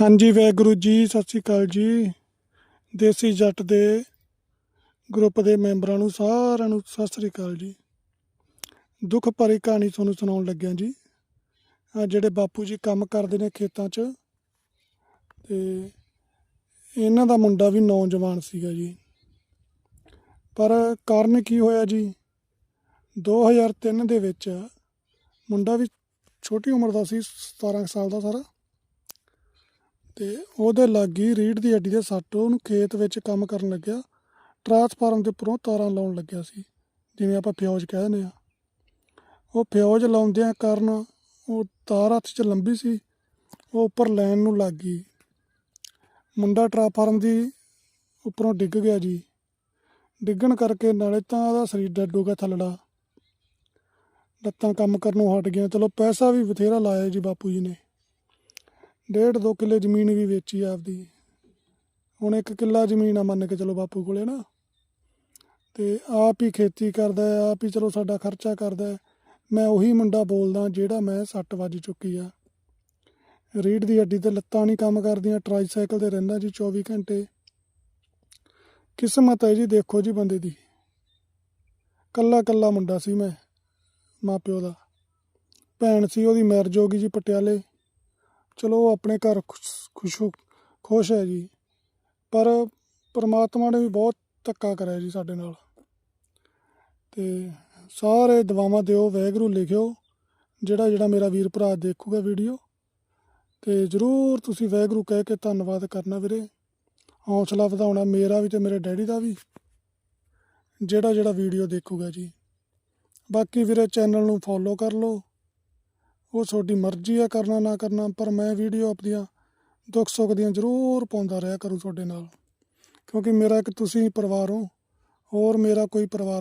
ਹਾਂਜੀ, ਵਾਹਿਗੁਰੂ ਜੀ, ਸਤਿ ਸ੍ਰੀ ਅਕਾਲ ਜੀ। ਦੇਸੀ ਜੱਟ ਦੇ ਗਰੁੱਪ ਦੇ ਮੈਂਬਰਾਂ ਨੂੰ ਸਾਰਿਆਂ ਨੂੰ ਸਤਿ ਸ੍ਰੀ ਅਕਾਲ ਜੀ। ਦੁੱਖ ਭਰੀ ਕਹਾਣੀ ਤੁਹਾਨੂੰ ਸੁਣਾਉਣ ਲੱਗਿਆ ਜੀ। ਆ ਜਿਹੜੇ ਬਾਪੂ ਜੀ ਕੰਮ ਕਰਦੇ ਨੇ ਖੇਤਾਂ 'ਚ, ਤੇ ਇਹਨਾਂ ਦਾ ਮੁੰਡਾ ਵੀ ਨੌਜਵਾਨ ਸੀਗਾ ਜੀ। ਪਰ ਕਾਰਨ ਕੀ ਹੋਇਆ ਜੀ? 2003 ਦੇ ਵਿੱਚ ਮੁੰਡਾ ਵੀ ਛੋਟੀ ਉਮਰ ਦਾ ਸੀ 17 ਸਾਲ ਦਾ ਸਾਰਾ। ਤੇ ਉਹਦੇ ਲੱਗੀ ਰੀੜ ਦੀ ਹੱਡੀ ਦੇ ਸੱਟ ਉਹਨੂੰ ਖੇਤ ਵਿੱਚ ਕੰਮ ਕਰਨ ਲੱਗਿਆ। ਟਰਾਂਸਫਾਰਮ ਦੇ ਉੱਪਰੋਂ ਤਾਰਾਂ ਲਾਉਣ ਲੱਗਿਆ ਸੀ, ਜਿਵੇਂ ਆਪਾਂ ਫਿਊਜ਼ ਕਹਿ ਦਿੰਦੇ ਆ। ਉਹ ਫਿਊਜ਼ ਲਾਉਂਦਿਆਂ ਕਾਰਨ ਉਹ ਤਾਰ ਹੱਥ 'ਚ ਲੰਬੀ ਸੀ, ਉਹ ਉੱਪਰ ਲੈਣ ਨੂੰ ਲੱਗ ਗਈ। ਮੁੰਡਾ ਟਰਾਂਸਫਾਰਮ ਦੀ ਉੱਪਰੋਂ ਡਿੱਗ ਗਿਆ ਜੀ। ਡਿੱਗਣ ਕਰਕੇ ਨਾਲੇ ਤਾਂ ਉਹਦਾ ਸਰੀਰ ਡੈਡ ਹੋ ਗਿਆ ਥੱਲੜਾ। ਲੱਤਾਂ ਕੰਮ ਕਰਨੋਂ ਹਟ ਗਈਆਂ। ਚਲੋ ਪੈਸਾ ਵੀ ਬਥੇਰਾ ਲਾਇਆ ਜੀ ਬਾਪੂ ਜੀ ਨੇ। ਡੇਢ ਦੋ ਕਿੱਲੇ ਜ਼ਮੀਨ ਵੀ ਵੇਚੀ ਆਪਦੀ। ਹੁਣ ਇੱਕ ਕਿੱਲਾ ਜ਼ਮੀਨ ਆ ਮੰਨ ਕੇ ਚਲੋ ਬਾਪੂ ਕੋਲੇ ਨਾ। ਤੇ ਆਪ ਹੀ ਖੇਤੀ ਕਰਦਾ ਹੈ, ਆਪ ਹੀ ਚਲੋ ਸਾਡਾ ਖਰਚਾ ਕਰਦਾ ਹੈ। ਮੈਂ ਉਹੀ ਮੁੰਡਾ ਬੋਲਦਾ ਜਿਹੜਾ ਮੈਂ ਸੱਟ ਵੱਜ ਚੁੱਕੀ ਆ। ਰੀੜ ਦੀ ਹੱਡੀ ਤੇ ਲੱਤਾਂ ਨਹੀਂ ਕੰਮ ਕਰਦੀਆਂ, ਟਰਾਈਸਾਈਕਲ ਤੇ ਰਹਿੰਦਾ ਜੀ 24 ਘੰਟੇ। ਕਿਸਮਤ ਹੈ ਜੀ, ਦੇਖੋ ਜੀ ਬੰਦੇ ਦੀ। ਕੱਲਾ ਕੱਲਾ ਮੁੰਡਾ ਸੀ ਮੈਂ ਮਾਪਿਓ ਦਾ। ਭੈਣ ਸੀ, ਉਹਦੀ ਮੈਰਿਜ ਹੋ ਗਈ ਜੀ ਪਟਿਆਲੇ। ਚਲੋ ਆਪਣੇ ਘਰ ਖੁਸ਼ ਖੁਸ਼ ਖੁਸ਼ ਹੈ ਜੀ। ਪਰ ਪ੍ਰਮਾਤਮਾ ਨੇ ਵੀ ਬਹੁਤ ਧੱਕਾ ਕਰਿਆ ਜੀ ਸਾਡੇ ਨਾਲ। ਤੇ ਸਾਰੇ ਦਵਾਵਾਂ ਦਿਓ ਵੈਗਰੂ ਲਿਖਿਓ, ਜਿਹੜਾ ਜਿਹੜਾ ਮੇਰਾ ਵੀਰ ਭਰਾ ਦੇਖੂਗਾ ਵੀਡੀਓ ਤੇ ਜਰੂਰ ਤੁਸੀਂ ਵੈਗਰੂ ਕਹਿ ਕੇ ਧੰਨਵਾਦ ਕਰਨਾ ਵੀਰੇ। ਹੌਸਲਾ ਵਧਾਉਣਾ ਮੇਰਾ ਵੀ ਤੇ ਮੇਰੇ ਡੈਡੀ ਦਾ ਵੀ, ਜਿਹੜਾ ਜਿਹੜਾ ਵੀਡੀਓ ਦੇਖੂਗਾ ਜੀ। ਬਾਕੀ ਵੀਰੇ ਚੈਨਲ ਨੂੰ ਫੋਲੋ ਕਰ ਲਓ। ਉਹ ਤੁਹਾਡੀ ਮਰਜ਼ੀ ਆ, ਕਰਨਾ ਨਾ ਕਰਨਾ, ਪਰ ਮੈਂ ਵੀਡੀਓ ਆਪਦੀਆਂ ਦੁੱਖ ਸੁੱਖ ਦੀਆਂ ਜ਼ਰੂਰ ਪਾਉਂਦਾ ਰਿਹਾ ਕਰੂ ਤੁਹਾਡੇ ਨਾਲ। ਕਿਉਂਕਿ ਮੇਰਾ ਇੱਕ ਤੁਸੀਂ ਪਰਿਵਾਰ ਹੋ, ਹੋਰ ਮੇਰਾ ਕੋਈ ਪਰਿਵਾਰ